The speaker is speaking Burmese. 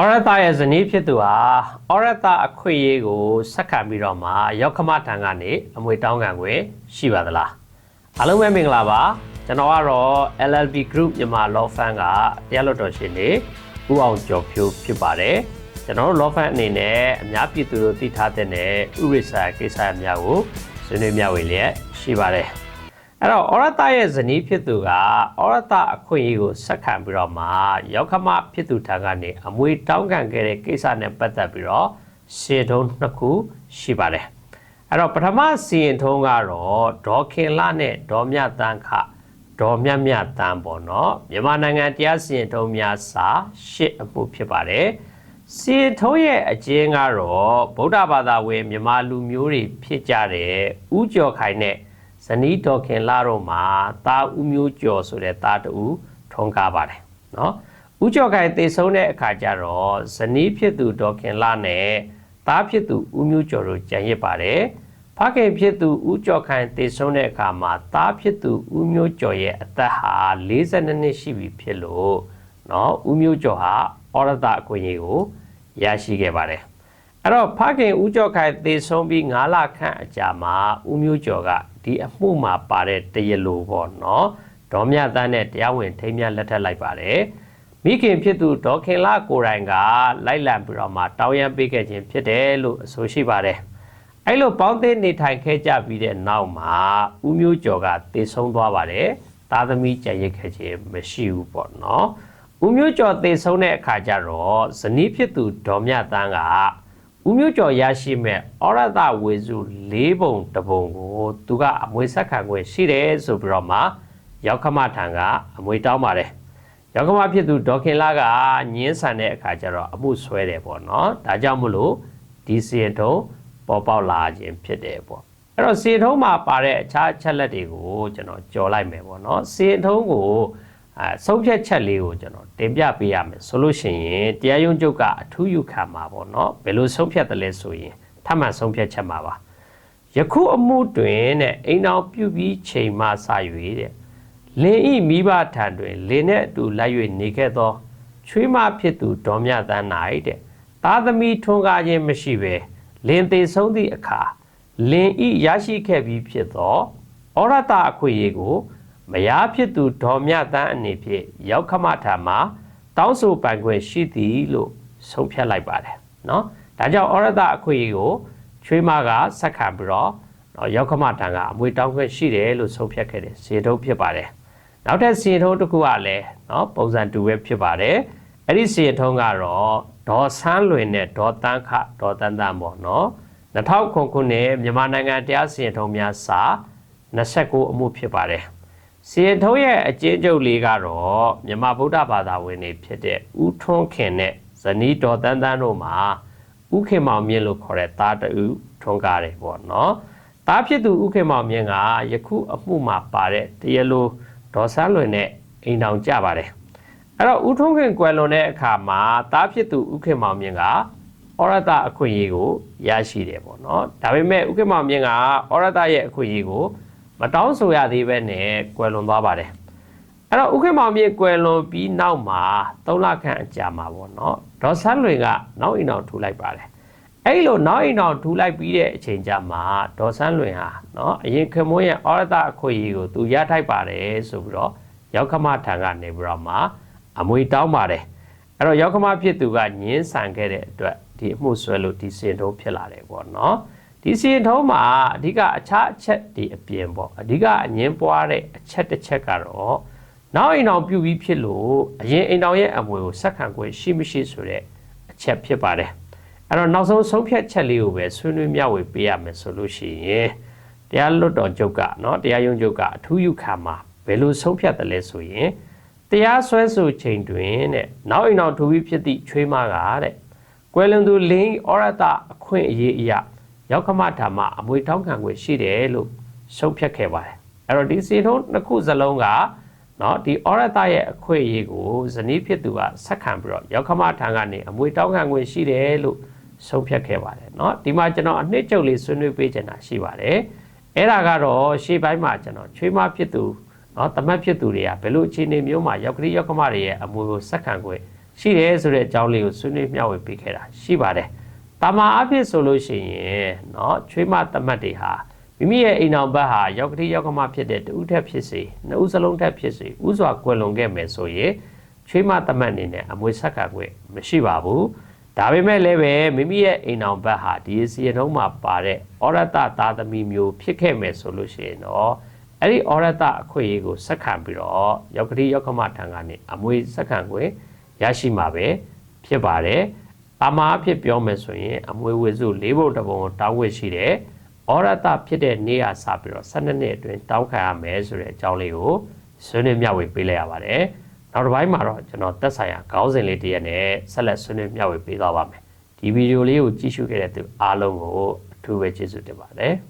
ဩရတရဲ့ဇနီးဖြစ်သူဟာဩရတအခွင့်အရေးကိုဆက်ခံပြီးတော့မှရောက်ခမထံကနေအမွေတောင်းခံခွင့်ရှိပါသလားအားလုံးပဲမင်္ဂလာပါကျွန်တော်ကတော့ LLB Group မြန်မာ Law Firm ကတရားလွှတ်တော်ရှင်နေဦးအောင်ကျော်ဖြိုးဖြစ်ပါတယ်ကျွန်တော်တို့ Law Firm အနေနဲ့အများပြည်သူတို့သိထားတဲ့ဥပဒေဆိုင်ကိစ္စအများကိုဆွေးနွေးမျှဝေလျက်ရှိပါတယ် အဲ့တော့ဩရတရဲ့ဇနီးဖြစ်သူကဩရတအခွင့်အရေးကိုဆက်ခံပြီးတော့မှရောက်ခမဖြစ်သူထံကနေအမွေတောင်းခံခဲ့တဲ့ကိစ္စနဲ့ပတ်သက်ပြီးတော့ရှင်းထုံးနှစ်ခုရှိပါတယ်အဲ့တော့ပထမစီရင်ထုံးကတော့ဒေါ်ခင်လာနဲ့ဒေါ်မြတန်းခဒေါ်မြမြတန်းပေါ့နော်မြန်မာနိုင်ငံတရားစီရင်ထုံးများစာရှစ်အမှုဖြစ်ပါတယ်စီရင်ထုံးရဲ့အကျဉ်းကတော့ဗုဒ္ဓဘာသာဝင်မြန်မာလူမျိုးတွေဖြစ်ကြတဲ့ဥကျော်ခိုင်နဲ့ ဇနီးဒေါ်ခင်လာတို့မှာတာဦးမျိုးကျော်ဆိုတဲ့တာတူထုံးကားပါတယ်နော်ဥကျော်ခိုင်တည်ဆုံးတဲ့အခါကျတော့ဇနီးဖြစ်သူဒေါ်ခင်လာနဲ့သားဖြစ်သူဦးမျိုးကျော်တို့ကြံရစ်ပါတယ်ဖခင်ဖြစ်သူဦးကျော်ခိုင်တည်ဆုံးတဲ့အခါမှာသားဖြစ်သူဦးမျိုးကျော်ရဲ့အသက်ဟာ42နှစ်ရှိပြီဖြစ်လို့နော်ဦးမျိုးကျော်ဟာဩရတအခွင့်အရေးကိုရရှိခဲ့ပါတယ်အဲ့တော့ဖခင်ဦးကျော်ခိုင်သေဆုံးပြီး9လခန့်အကြာမှာဦးမျိုးကျော်က ဒီအမှုမှာပါတဲ့တရလိုပေါ့နော်ဒေါ်မြတန်းနဲ့တရားဝင်ထိမ်းမြလက်ထပ်လိုက်ပါတယ်မိခင်ဖြစ်သူဒေါ်ခင်လာကိုယ်တိုင်ကလိုက်လံပြီးတော့မှတောင်းရမ်းပေးခဲ့ခြင်းဖြစ်တယ်လို့အဆိုရှိပါတယ်အဲ့လိုပေါင်းသိနေထိုင်ခဲ့ကြပြီးတဲ့နောက်မှာဦးမျိုးကျော်ကသေဆုံးသွားပါတယ်သားသမီးကြံရစ်ခဲ့ခြင်းမရှိဘူးပေါ့နော်ဦးမျိုးကျော်သေဆုံးတဲ့အခါကျတော့ဇနီးဖြစ်သူဒေါ်မြတန်းက ဦးမျိုးကျော်ရရှိမဲ့ဩရတဝေစု၄ပုံတပုံကိုသူကအမွေဆက်ခံခွင့်ရှိတယ်ဆိုပြီးတော့မှရောက်ခမထံကအမွေတောင်းပါတယ်ရောက်ခမဖြစ်သူဒေါခင်လာကညင်းဆန်တဲ့အခါကျတော့အမှုဆွဲတယ်ပေါ့နော်ဒါကြောင့်မလို့ဒီစီရင်ထုံးပေါ်ပေါက်လာခြင်းဖြစ်တယ်ပေါ့အဲ့တော့စီရင်ထုံးမှာပါတဲ့အခြားအချက်လက်တွေကိုကျွန်တော်ကြော်လိုက်မယ်ပေါ့နော်စီရင်ထုံးကို အဲဆုံးဖြတ်ချက်လေးကိုကျွန်တော်တင်ပြပေးရမယ်ဆိုလို့ရှိရင်တရားရုံးချုပ်ကအထူးယူခံမှာပေါ့နော်ဘယ်လိုဆုံးဖြတ်တယ်လဲဆိုရင်ထပ်မံဆုံးဖြတ်ချက်မှာပါယခုအမှုတွင်တဲ့အိမ်တော်ပြုပြီးချိန်မှစ၍တဲ့လင်ဤမိဘထံတွင်လင်နဲ့အတူလိုက်၍နေခဲ့သောချွေးမဖြစ်သူဒေါ်မြတန်း၌တဲ့သားသမီးထွန်းကားခြင်းမရှိဘဲလင်သေးဆုံးသည့်အခါလင်ဤရရှိခဲ့ပြီးဖြစ်သောဩရတအခွင့်အရေးကို မယားဖြစ်သူဒေါ်မြတန်းအနေဖြင့်ရောက်ခမထာမှာတောင်းဆိုပိုင်ခွင့်ရှိသည်လို့ဆုံးဖြတ်လိုက်ပါတယ်เนาะဒါကြောင့်ဩရတအခွင့်အရေးကိုချွေးမကဆက်ခံပြီးတော့နော်ရောက်ခမတန်ကအမွေတောင်းခွင့်ရှိတယ်လို့ဆုံးဖြတ်ခဲ့တယ်ဇေထုံးဖြစ်ပါတယ်နောက်ထပ်ဇေထုံးတစ်ခုကလည်းနော်ပုံစံတူပဲဖြစ်ပါတယ်အဲ့ဒီဇေထုံးကတော့ဒေါ်ဆန်းလွင်နဲ့ဒေါ်တန်းခဒေါ်တန်းတန်းပေါ့နော်2009ခုနှစ်မြန်မာနိုင်ငံတရားစီရင်ထုံးများစာ29အမှုဖြစ်ပါတယ် စီရင်ထုံးရဲ့အကျဉ်းချုပ်လေးကတော့မြန်မာဗုဒ္ဓဘာသာဝင်တွေဖြစ်တဲ့ဦးထွန်းခင်နဲ့ဇနီးဒေါ်တန်းတန်းတို့မှာဥခင်မောင်မြင့်လို့ခေါ်တဲ့သားတူထွန်းကားတယ်ပေါ့နော်သားဖြစ်သူဥခင်မောင်မြင့်ကယခုအမှုမှာပါတဲ့တရလိုဒေါ်ဆန်းလွင်နဲ့အိမ်တောင်ကြပါတယ်အဲ့တော့ဦးထွန်းခင်ကွယ်လွန်တဲ့အခါမှာသားဖြစ်သူဥခင်မောင်မြင့်ကဩရတအခွင့်အရေးကိုရရှိတယ်ပေါ့နော်ဒါပေမဲ့ဥက္ကမောင်မြင့်ကဩရတရဲ့အခွင့်အရေးကို မတောင်းဆိုရသေးပဲနဲ့ကွယ်လွန်သွားပါတယ်အဲ့တော့ဥက္ကမောင်မြေကွယ်လွန်ပြီးနောက်မှာသုံးလခန့်အကြာမှာပေါ့နော်ဒေါ်ဆန်းလွင်ကနောက်အိမ်တော်ထူလိုက်ပါတယ်အဲ့လိုနောက်အိမ်တော်ထူလိုက်ပြီးတဲ့အချိန်ကြာမှာဒေါ်ဆန်းလွင်ဟာနော်အရင်ခမွန်းရဲ့ဩရတအခွင့်အရေးကိုသူရထိုက်ပါတယ်ဆိုပြီးတော့ရောက်ခမထံကနေပြီးတော့မှအမွေတောင်းပါတယ်အဲ့တော့ရောက်ခမဖြစ်သူကညင်းဆန်ခဲ့တဲ့အတွက်ဒီအမှုဆွဲလို့ဒီစင်တုံးဖြစ်လာတယ်ပေါ့နော် ဒီစင်ထုံးမှာအဓိကအခြားအချက်ဒီအပြင်ပေါ့အဓိကအငင်းပွားတဲ့အချက်တစ်ချက်ကတော့နောက်အိမ်တော်ပြုပြီးဖြစ်လို့အရင်အိမ်တော်ရဲ့အမွေကိုဆက်ခံခွင့်ရှိမရှိဆိုတဲ့အချက်ဖြစ်ပါတယ်အဲ့တော့နောက်ဆုံးဆုံးဖြတ်ချက်လေးကိုပဲဆွေးနွေးမျှဝေပေးရမယ်ဆိုလို့ရှိရင်တရားလွတ်တော်ချုပ်ကเนาะတရားရုံးချုပ်ကအထူးယူခံမှာဘယ်လိုဆုံးဖြတ်တယ်လဲဆိုရင်တရားစွဲဆိုချိန်တွင်တဲ့နောက်အိမ်တော်ထူပြီးဖြစ်သည့်ချွေးမကတဲ့ကွယ်လွန်သူလင်းဩရတအခွင့်အရေးအရာ ရောက်ခမဓမ္မအမွေထောက်ခံွယ်ရှိတယ်လို့ရှုပ်ဖြတ်ခဲ့ပါတယ်အဲ့တော့ဒီစီထုံးတစ်ခုစလုံးကနော်ဒီဩရတရဲ့အခွင့်အရေးကိုဇနီးဖြစ်သူကဆက်ခံပြီးတော့ရောက်ခမထံကနေအမွေတောင်းခံွယ်ရှိတယ်လို့ဆုံးဖြတ်ခဲ့ပါတယ်နော်ဒီမှာကျွန်တော်အနှစ်ချုပ်လေးဆွေးနွေးပေးချင်တာရှိပါတယ်အဲ့ဒါကတော့ရှေ့ပိုင်းမှာကျွန်တော်ချွေးမဖြစ်သူနော်တမတ်ဖြစ်သူတွေကဘယ်လိုအခြေအနေမျိုးမှာရောက်ကလေးရောက်ခမတွေရဲ့အမွေကိုဆက်ခံွယ်ရှိတယ်ဆိုတဲ့အကြောင်းလေးကိုဆွေးနွေးမျှဝေပေးခဲ့တာရှိပါတယ် တာမာအဖြစ်ဆိုလို့ရှိရင်เนาะချွေးမတမတ်တွေဟာမိမိရဲ့အိမ်အောင်ဘက်ဟာရောက်ကတိရောက်ကမဖြစ်တဲ့တူထက်ဖြစ်စေနှစ်ဦးစလုံးထက်ဖြစ်စေဥစွာကွယ်လွန်ခဲ့မယ်ဆိုရင်ချွေးမတမတ်အနေနဲ့အမွေဆက်ခံခွင့်မရှိပါဘူး။ဒါပေမဲ့လည်းပဲမိမိရဲ့အိမ်အောင်ဘက်ဟာဒီစီရုံးမှာပါတဲ့ဩရတသာသမီမျိုးဖြစ်ခဲ့မယ်ဆိုလို့ရှိရင်တော့အဲ့ဒီဩရတအခွင့်အရေးကိုဆက်ခံပြီးတော့ရောက်ကတိရောက်ကမထံကနေအမွေဆက်ခံခွင့်ရရှိမှာပဲဖြစ်ပါတယ်။ အမှားအဖြစ်ပြောမယ်ဆိုရင်အမွေဝေစု၄ဘုတ်တစ်ပုံကိုတောင်းဝစ်ရှိတယ်။ဩရတဖြစ်တဲ့နေ့ကစပြီးတော့12နှစ်အတွင်းတောင်းခံရမယ်ဆိုတဲ့အကြောင်းလေးကိုဆွေးနွေးမျှဝေပေးလိုက်ရပါတယ်။နောက်တစ်ပိုင်းမှာတော့ကျွန်တော်သက်ဆိုင်ရာခေါင်းစဉ်လေးတစ်ရက်နဲ့ဆက်လက်ဆွေးနွေးမျှဝေပေးသွားပါမယ်။ဒီဗီဒီယိုလေးကိုကြည့်ရှုခဲ့တဲ့သူအားလုံးကိုအထူးပဲကျေးဇူးတင်ပါတယ်။